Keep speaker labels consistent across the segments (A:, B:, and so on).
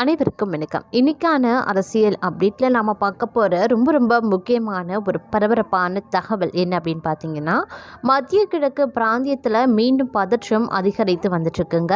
A: அனைவருக்கும் வணக்கம். இன்னைக்கான அரசியல் அப்டேட்டில் நாம் பார்க்க போகிற ரொம்ப ரொம்ப முக்கியமான ஒரு பரபரப்பான தகவல் என்ன அப்படின்னு பார்த்தீங்கன்னா மத்திய கிழக்கு பிராந்தியத்தில் மீண்டும் பதற்றம் அதிகரித்து வந்துட்டுருக்குங்க.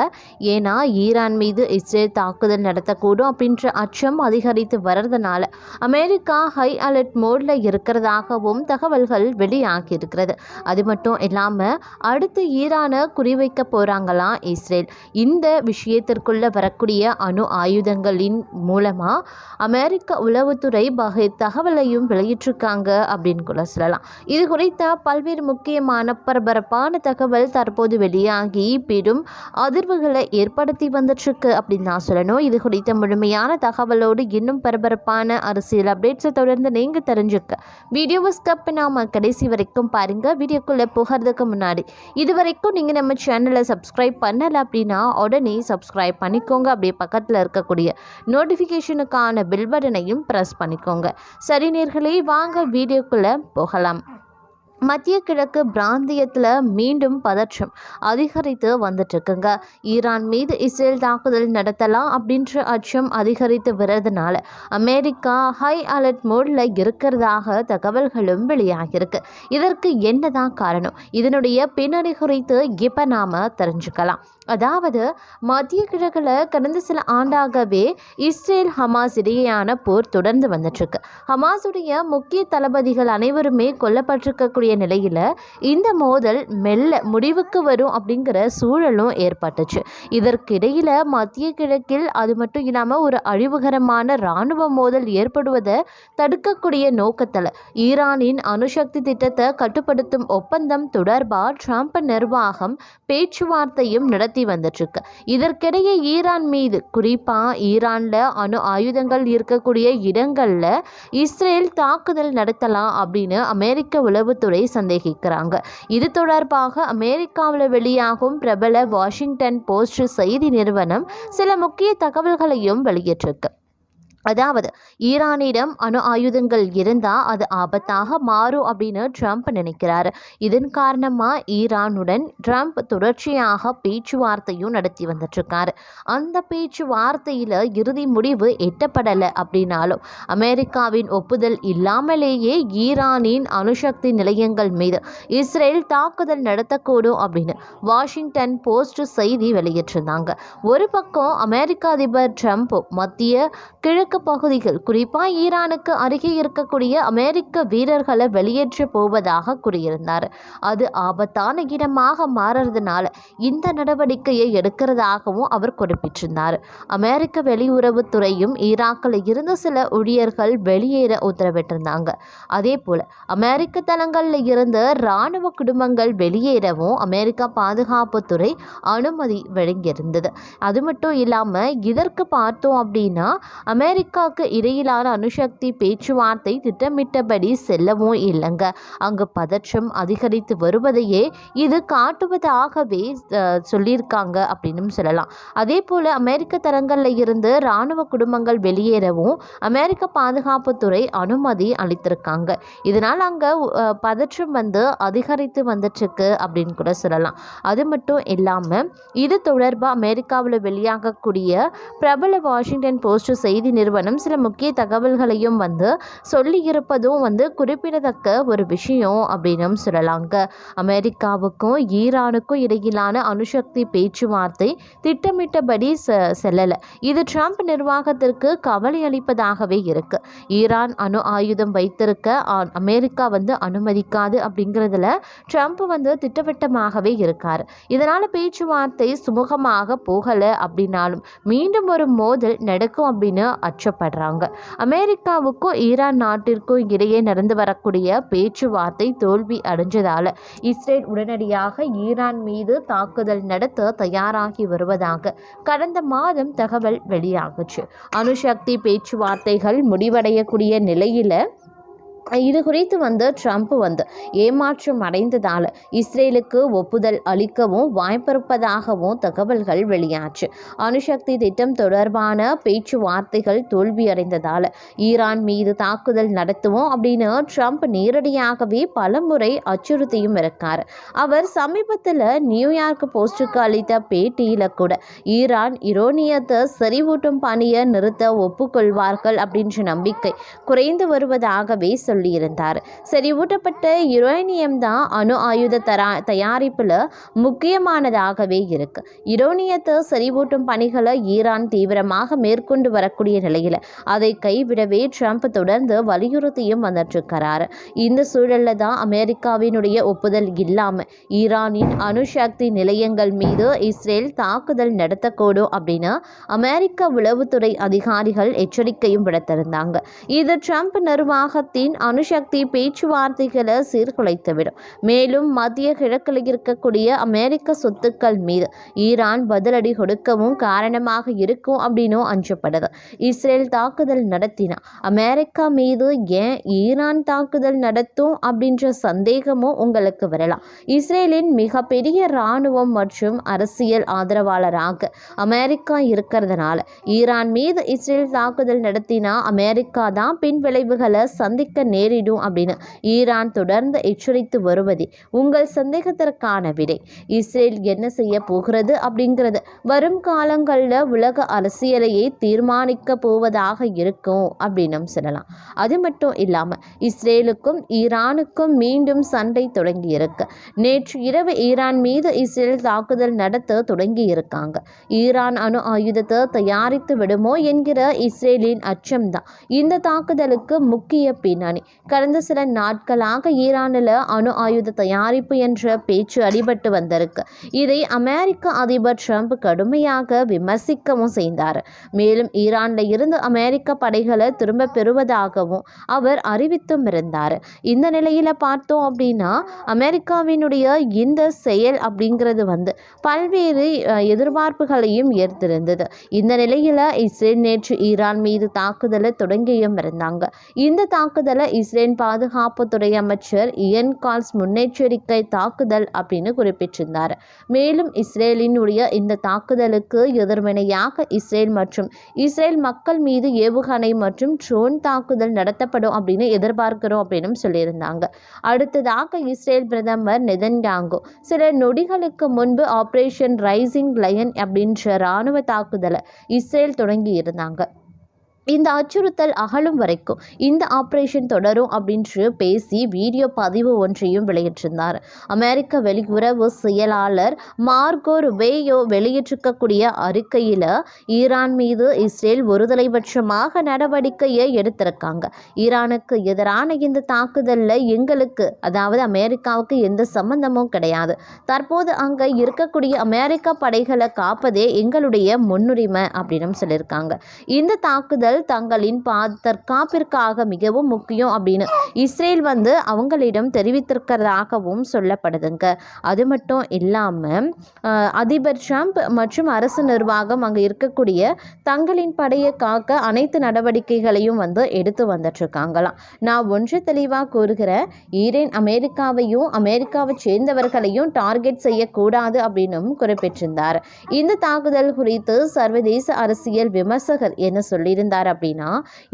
A: ஏன்னா ஈரான் மீது இஸ்ரேல் தாக்குதல் நடத்தக்கூடும் அப்படின்ற அச்சம் அதிகரித்து வர்றதுனால அமெரிக்கா ஹை அலர்ட் மோடில் இருக்கிறதாகவும் தகவல்கள் வெளியாகி இருக்கிறது. அது மட்டும் இல்லாமல் அடுத்து ஈரானை குறிவைக்க போகிறாங்களாம் இஸ்ரேல். இந்த விஷயத்திற்குள்ளே வரக்கூடிய அணு ஆயுத ஆயுதங்களின் மூலமாக அமெரிக்க உளவுத்துறை வகை தகவலையும் வெளியிட்டிருக்காங்க அப்படின்னு கூட சொல்லலாம். இது குறித்த பல்வேறு முக்கியமான பரபரப்பான தகவல் தற்போது வெளியாகி பெரும் அதிர்வுகளை ஏற்படுத்தி வந்துட்டுருக்கு அப்படின்னு நான் சொல்லணும். இது குறித்த முழுமையான தகவலோடு இன்னும் பரபரப்பான அரசியல் அப்டேட்ஸை தொடர்ந்து நீங்கள் தெரிஞ்சுக்க. வீடியோவை ஸ்கப் நாம் கடைசி வரைக்கும் பாருங்கள் வீடியோக்குள்ளே போகிறதுக்கு முன்னாடி இது வரைக்கும் நீங்கள் நம்ம சேனலை சப்ஸ்கிரைப் பண்ணலை அப்படின்னா உடனே சப்ஸ்கிரைப் பண்ணிக்கோங்க. அப்படியே பக்கத்தில் இருக்கக்கூடிய நோட்டிஃபிகேஷனுக்கான பில் பட்டனையும் ப்ரெஸ் பண்ணிக்கோங்க. சரி நேர்களே வாங்க வீடியோக்குள்ளே போகலாம். மத்திய கிழக்கு பிராந்தியத்தில் மீண்டும் பதற்றம் அதிகரித்து வந்துட்டுருக்குங்க. ஈரான் மீது இஸ்ரேல் தாக்குதல் நடத்தலாம் அப்படின்ற அச்சம் அதிகரித்து வர்றதுனால அமெரிக்கா ஹை அலர்ட் மோடில் இருக்கிறதாக தகவல்களும் வெளியாகியிருக்கு. இதற்கு என்னதான் காரணம்? இதனுடைய பின்னணி குறித்து இப்போ நாம் தெரிஞ்சுக்கலாம். அதாவது மத்திய கிழக்கில் கடந்த சில ஆண்டாகவே இஸ்ரேல் ஹமாஸ் இடையேயான போர் தொடர்ந்து வந்துட்டுருக்கு. ஹமாஸுடைய முக்கிய தளபதிகள் அனைவருமே கொல்லப்பட்டிருக்கக்கூடிய நிலையில் இந்த மோதல் மெல்ல முடிவுக்கு வரும் அப்படிங்கிற சூழலும் ஏற்பட்டுச்சு. இதற்கிடையில் மத்திய கிழக்கில் அது மட்டும் இல்லாமல் ஒரு அழிவுகரமான இராணுவ மோதல் ஏற்படுவதை தடுக்கக்கூடிய நோக்கத்தில் ஈரானின் அணுசக்தி திட்டத்தை கட்டுப்படுத்தும் ஒப்பந்தம் தொடர்பாக ட்ரம்ப் நிர்வாகம் பேச்சுவார்த்தையும் நடத்தி வந்துட்டுருக்கு. இதற்கிடையே ஈரான் மீது குறிப்பாக ஈரானில் அணு ஆயுதங்கள் இருக்கக்கூடிய இடங்களில் இஸ்ரேல் தாக்குதல் நடத்தலாம் அப்படின்னு அமெரிக்க உளவுத்துறை சந்தேகிக்கிறாங்க. இது தொடர்பாக அமெரிக்காவில் வெளியாகும் பிரபல வாஷிங்டன் போஸ்ட் செய்தி நிறுவனம் சில முக்கிய தகவல்களையும் வெளியிட்டிருக்கு. அதாவது ஈரானிடம் அணு ஆயுதங்கள் இருந்தால் அது ஆபத்தாக மாறும் அப்படின்னு ட்ரம்ப் நினைக்கிறாரு. இதன் காரணமாக ஈரானுடன் ட்ரம்ப் தொடர்ச்சியாக பேச்சுவார்த்தையும் நடத்தி வந்துட்டுருக்காரு. அந்த பேச்சுவார்த்தையில் இறுதி முடிவு எட்டப்படலை அப்படின்னாலும் அமெரிக்காவின் ஒப்புதல் இல்லாமலேயே ஈரானின் அணுசக்தி நிலையங்கள் மீது இஸ்ரேல் தாக்குதல் நடத்தக்கூடும் அப்படின்னு வாஷிங்டன் போஸ்ட் செய்தி வெளியிட்டிருந்தாங்க. ஒரு பக்கம் அமெரிக்க அதிபர் ட்ரம்ப் மத்திய கிழக்கு கிழக்கு பகுதிகள் குறிப்பாக ஈரானுக்கு அருகே இருக்கக்கூடிய அமெரிக்க வீரர்களை வெளியேற்ற போவதாக கூறியிருந்தார். அது ஆபத்தான இடமாக மாறுறதுனால இந்த நடவடிக்கையை எடுக்கிறதாகவும் அவர் குறிப்பிட்டிருந்தார். அமெரிக்க வெளியுறவுத்துறையும் ஈராக்கில் இருந்த சில ஊழியர்கள் வெளியேற உத்தரவிட்டிருந்தாங்க. அதே போல் அமெரிக்க தளங்களில் இருந்த இராணுவ குடும்பங்கள் வெளியேறவும் அமெரிக்கா பாதுகாப்புத்துறை அனுமதி வழங்கியிருந்தது. அது மட்டும் இல்லாமல் இதற்கு பார்த்தோம் அப்படின்னா அமெரிக்க அமெரிக்காவுக்கு இடையிலான அணுசக்தி பேச்சுவார்த்தை திட்டமிட்டபடி செல்லவும் இல்லைங்க. அங்கு பதற்றம் அதிகரித்து வருவதையே இது காட்டுவதாகவே சொல்லியிருக்காங்க அப்படின்னு சொல்லலாம். அதே போல் அமெரிக்க தரங்களில் இருந்து இராணுவ குடும்பங்கள் வெளியேறவும் அமெரிக்க பாதுகாப்புத்துறை அனுமதி அளித்திருக்காங்க. இதனால் அங்கே பதற்றம் வந்து அதிகரித்து வந்துட்டுருக்கு அப்படின்னு கூட சொல்லலாம். அது மட்டும் இல்லாமல் இது தொடர்பாக அமெரிக்காவில் வெளியாகக்கூடிய பிரபல வாஷிங்டன் போஸ்ட் செய்தி நிறுவனம் நிறுவனம் சில முக்கிய தகவல்களையும் வந்து சொல்லியிருப்பதும் வந்து குறிப்பிடத்தக்க ஒரு விஷயம் அப்படின்னும் சொல்லலாங்க. அமெரிக்காவுக்கும் ஈரானுக்கும் இடையிலான அணுசக்தி பேச்சுவார்த்தை திட்டமிட்டபடி செ செல்லலை. இது ட்ரம்ப் நிர்வாகத்திற்கு கவலை அளிப்பதாகவே இருக்கு. ஈரான் அணு ஆயுதம் வைத்திருக்க அமெரிக்கா வந்து அனுமதிக்காது அப்படிங்கிறதுல ட்ரம்ப் வந்து திட்டவட்டமாகவே இருக்கார். இதனால் பேச்சுவார்த்தை சுமூகமாக போகலை அப்படின்னாலும் மீண்டும் ஒரு மோதல் நடக்கும் அப்படின்னு அச்சப்படுறாங்க. அமெரிக்காவுக்கும் ஈரான் நாட்டிற்கும் இடையே நடந்து வரக்கூடிய பேச்சுவார்த்தை தோல்வி அடைஞ்சதால இஸ்ரேல் உடனடியாக ஈரான் மீது தாக்குதல் நடத்த தயாராகி வருவதாக கடந்த மாதம் தகவல் வெளியாகுச்சு. அணுசக்தி பேச்சுவார்த்தைகள் முடிவடையக்கூடிய நிலையில் இது குறித்து வந்து ட்ரம்ப் வந்து ஏமாற்றம் அடைந்ததால் இஸ்ரேலுக்கு ஒப்புதல் அளிக்கவும் வாய்ப்பிருப்பதாகவும் தகவல்கள் வெளியாச்சு. அணுசக்தி திட்டம் தொடர்பான பேச்சுவார்த்தைகள் தோல்வியடைந்ததால் ஈரான் மீது தாக்குதல் நடத்துவோம் அப்படின்னு ட்ரம்ப் நேரடியாகவே பலமுறை அச்சுறுத்தியும் இருக்கார். அவர் சமீபத்தில் நியூயார்க் போஸ்டுக்கு அளித்த பேட்டியில் கூட ஈரான் இரோனியத்தை செறிவூட்டும் பணியை நிறுத்த ஒப்புக்கொள்வார்கள் அப்படின்ற நம்பிக்கை குறைந்து வருவதாகவே சொல்லியிருந்தார். செறிவூட்டப்பட்ட யுரேனியம் தான் அணு ஆயுத தரா தயாரிப்பில் முக்கியமானதாகவே இருக்கு. யுரேனியத்தை செறிவூட்டும் பணிகளை ஈரான் தீவிரமாக மேற்கொண்டு வரக்கூடிய நிலையில் அதை கைவிடவே ட்ரம்ப் தொடர்ந்து வலியுறுத்தியும் வந்துட்டுருக்கிறாரு. இந்த சூழலில் தான் அமெரிக்காவினுடைய ஒப்புதல் இல்லாமல் ஈரானின் அணுசக்தி நிலையங்கள் மீது இஸ்ரேல் தாக்குதல் நடத்தக்கூடும் அப்படின்னு அமெரிக்க உளவுத்துறை அதிகாரிகள் எச்சரிக்கையும் விடுத்திருந்தாங்க. இது ட்ரம்ப் நிர்வாகத்தின் அணுசக்தி பேச்சுவார்த்தைகளை சீர்குலைத்துவிடும். மேலும் மத்திய கிழக்கில் இருக்கக்கூடிய அமெரிக்க சொத்துக்கள் மீது ஈரான் பதிலடி கொடுக்கவும் காரணமாக இருக்கும் அப்படின்னு அஞ்சப்படுது. இஸ்ரேல் தாக்குதல் நடத்தினா அமெரிக்கா மீது ஏன் ஈரான் தாக்குதல் நடத்தும் அப்படின்ற சந்தேகமும் உங்களுக்கு வரலாம். இஸ்ரேலின் மிகப்பெரிய இராணுவம் மற்றும் அரசியல் ஆதரவாளராக அமெரிக்கா இருக்கிறதுனால ஈரான் மீது இஸ்ரேல் தாக்குதல் நடத்தினா அமெரிக்கா தான் பின் விளைவுகளை சந்திக்க நேரிடும் அப்படின்னு ஈரான் தொடர்ந்து எச்சரித்து வருவதே உங்கள் சந்தேகத்திற்கான விடை. இஸ்ரேல் என்ன செய்ய போகிறது அப்படிங்கிறது வரும் காலங்களில் உலக அரசியலையே தீர்மானிக்க போவதாக இருக்கும் அப்படின்னு சொல்லலாம். அது மட்டும் இல்லாமல் இஸ்ரேலுக்கும் ஈரானுக்கும் மீண்டும் சண்டை தொடங்கி இருக்கு நேற்று இரவு ஈரான் மீது இஸ்ரேல் தாக்குதல் நடத்த தொடங்கி இருக்காங்க ஈரான் அணு ஆயுதத்தை தயாரித்து விடுமோ என்கிற இஸ்ரேலின் அச்சம்தான். இந்த தாக்குதலுக்கு முக்கிய பின்னணி கடந்த சில நாட்களாக ஈரானில் அணு ஆயுத தயாரிப்பு என்ற பேச்சு அடிபட்டு வந்திருக்கு. இதை அமெரிக்க அதிபர் ட்ரம்ப் கடுமையாக விமர்சிக்கவும் செய்தார். மேலும் ஈரானில் இருந்து அமெரிக்க படைகளை திரும்ப பெறுவதாகவும் அவர் அறிவித்தும் இருந்தார். இந்த நிலையில் பார்த்தோம் அப்படின்னா அமெரிக்காவினுடைய இந்த செயல் அப்படிங்கிறது வந்து பல்வேறு எதிர்பார்ப்புகளையும் ஏற்றிருந்தது இந்த நிலையில் இஸ்ரேல் நேற்று ஈரான் மீது தாக்குதலை தொடங்கியும் இருந்தாங்க. இந்த தாக்குதலை இஸ்ரேல் பாதுகாப்புத்துறை அமைச்சர் இயன் கால்ஸ் முன்னெச்சரிக்கை தாக்குதல் அப்படின்னு குறிப்பிட்டிருந்தார். மேலும் இஸ்ரேலினுடைய இந்த தாக்குதலுக்கு எதிர்வினையாக இஸ்ரேல் மற்றும் இஸ்ரேல் மக்கள் மீது ஏவுகணை மற்றும் ட்ரோன் தாக்குதல் நடத்தப்படும் அப்படின்னு எதிர்பார்க்கிறோம் அப்படின்னு சொல்லியிருந்தாங்க. அடுத்ததாக இஸ்ரேல் பிரதமர் நெதன்யாங்கோ சில நொடிகளுக்கு முன்பு ஆபரேஷன் ரைசிங் லயன் அப்படின்ற இராணுவ தாக்குதலை இஸ்ரேல் தொடங்கி இருந்தாங்க இந்த அச்சுறுத்தல் அகலும் வரைக்கும் இந்த ஆப்ரேஷன் தொடரும் அப்படின்று பேசி வீடியோ பதிவு ஒன்றையும் வெளியிட்டிருந்தார். அமெரிக்க வெளியுறவு செயலாளர் மார்கோ ருபேயோ வெளியிட்டிருக்கக்கூடிய அறிக்கையில் ஈரான் மீது இஸ்ரேல் ஒருதலைபட்சமாக நடவடிக்கையை எடுத்திருக்காங்க. ஈரானுக்கு எதிரான இந்த தாக்குதலில் எங்களுக்கு அதாவது அமெரிக்காவுக்கு எந்த சம்பந்தமும் கிடையாது. தற்போது அங்கே இருக்கக்கூடிய அமெரிக்க படைகளை காப்பதே எங்களுடைய முன்னுரிமை அப்படின்னு சொல்லியிருக்காங்க. இந்த தாக்குதல் அவர்கள் தங்களின் பா தற்காப்பிற்காக மிகவும் முக்கியம் அப்படின்னு இஸ்ரேல் வந்து அவங்களிடம் தெரிவித்திருக்கிறதாகவும் சொல்லப்படுதுங்க. அது மட்டும் இல்லாமல் அதிபர் ட்ரம்ப் மற்றும் அரசு நிர்வாகம் அங்கே இருக்கக்கூடிய தங்களின் படையை காக்க அனைத்து நடவடிக்கைகளையும் வந்து எடுத்து வந்துட்டுருக்காங்களாம். நான் ஒன்று தெளிவாக கூறுகிறேன் ஈரேன் அமெரிக்காவையும் அமெரிக்காவை சேர்ந்தவர்களையும் டார்கெட் செய்யக்கூடாது அப்படின்னும் குறிப்பிட்டிருந்தார். இந்த தாக்குதல் குறித்து சர்வதேச அரசியல் விமர்சகர் என்ன சொல்லியிருந்தார்? சொல்கிறார் அப்படின்னா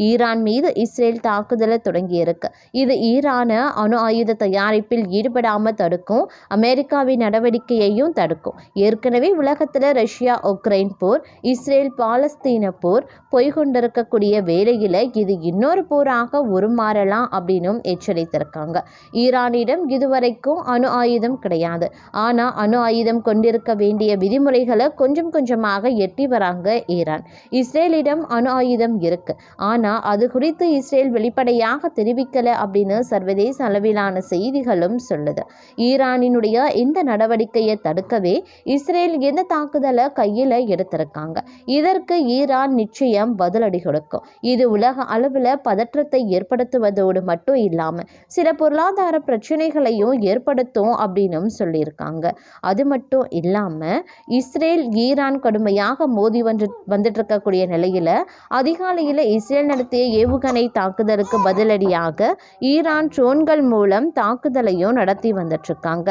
A: ஈரான் மீது இஸ்ரேல் தாக்குதலை தொடங்கியிருக்கு. இது ஈரான அணு ஆயுத தயாரிப்பில் ஈடுபடாமல் தடுக்கும் அமெரிக்காவின் நடவடிக்கையையும் தடுக்கும். ஏற்கனவே உலகத்தில் ரஷ்யா உக்ரைன் போர் இஸ்ரேல் பாலஸ்தீன போர் போய்கொண்டிருக்கக்கூடிய வேளையில் இது இன்னொரு போராக உருமாறலாம் அப்படின்னும் எச்சரித்திருக்காங்க. ஈரானிடம் இதுவரைக்கும் அணு ஆயுதம் கிடையாது. ஆனால் அணு ஆயுதம் கொண்டிருக்க வேண்டிய விதிமுறைகளை கொஞ்சம் கொஞ்சமாக எட்டி வராங்க ஈரான். இஸ்ரேலிடம் அணு ஆயுதம் இருக்கு. ஆனால் அது குறித்து இஸ்ரேல் வெளிப்படையாக தெரிவிக்கலை அப்படின்னு சர்வதேச அளவிலான செய்திகளும் சொல்லுது. ஈரானினுடைய இந்த நடவடிக்கையை தடுக்கவே இஸ்ரேல் எந்த தாக்குதலை கையில் எடுத்திருக்காங்க? இதற்கு ஈரான் நிச்சயம் பதிலடி கொடுக்கும். இது உலக அளவில் பதற்றத்தை ஏற்படுத்துவதோடு மட்டும் இல்லாமல் சில பொருளாதார பிரச்சனைகளையும் ஏற்படுத்தும் அப்படின்னும் சொல்லியிருக்காங்க. அது மட்டும் இல்லாமல் இஸ்ரேல் ஈரான் கடுமையாக மோதி வந்து வந்துட்டு இருக்கக்கூடிய நிலையில் அதிகார அதிகாலையில் இஸ்ரேல் நடத்திய ஏவுகணை தாக்குதலுக்கு பதிலடியாக ஈரான் ட்ரோன்கள் மூலம் தாக்குதலையும் நடத்தி வந்துட்டுருக்காங்க.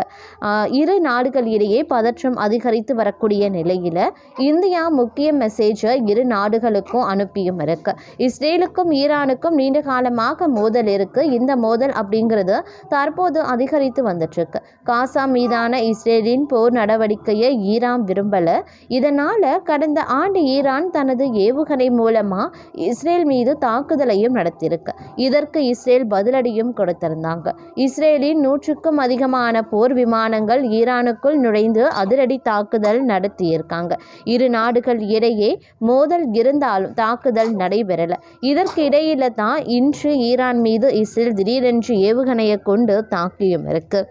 A: இரு நாடுகள் இடையே பதற்றம் அதிகரித்து வரக்கூடிய நிலையில் இந்தியா முக்கிய மெசேஜை இரு நாடுகளுக்கும் அனுப்பியும் இருக்கு. இஸ்ரேலுக்கும் ஈரானுக்கும் நீண்ட காலமாக மோதல் இருக்கு. இந்த மோதல் அப்படிங்கிறது தற்போது அதிகரித்து வந்துட்டுருக்கு. காசா மீதான இஸ்ரேலின் போர் நடவடிக்கையை ஈரான் விரும்பல. இதனால் கடந்த ஆண்டு ஈரான் தனது ஏவுகணை மூலமா இஸ்ரேல் மீது தாக்குதலையும் நடத்தியிருக்கு. இதற்கு இஸ்ரேல் பதிலடியும் கொடுத்திருந்தாங்க. இஸ்ரேலின் நூற்றுக்கும் அதிகமான போர் விமானங்கள் ஈரானுக்குள் நுழைந்து அதிரடி தாக்குதல் நடத்தியிருக்காங்க. இரு நாடுகள் இடையே மோதல் இருந்தாலும் தாக்குதல் நடைபெறல. இதற்கு இடையில தான் இன்று ஈரான் மீது இஸ்ரேல் திடீரென்று ஏவுகணையை கொண்டு தாக்கியும் இருக்குது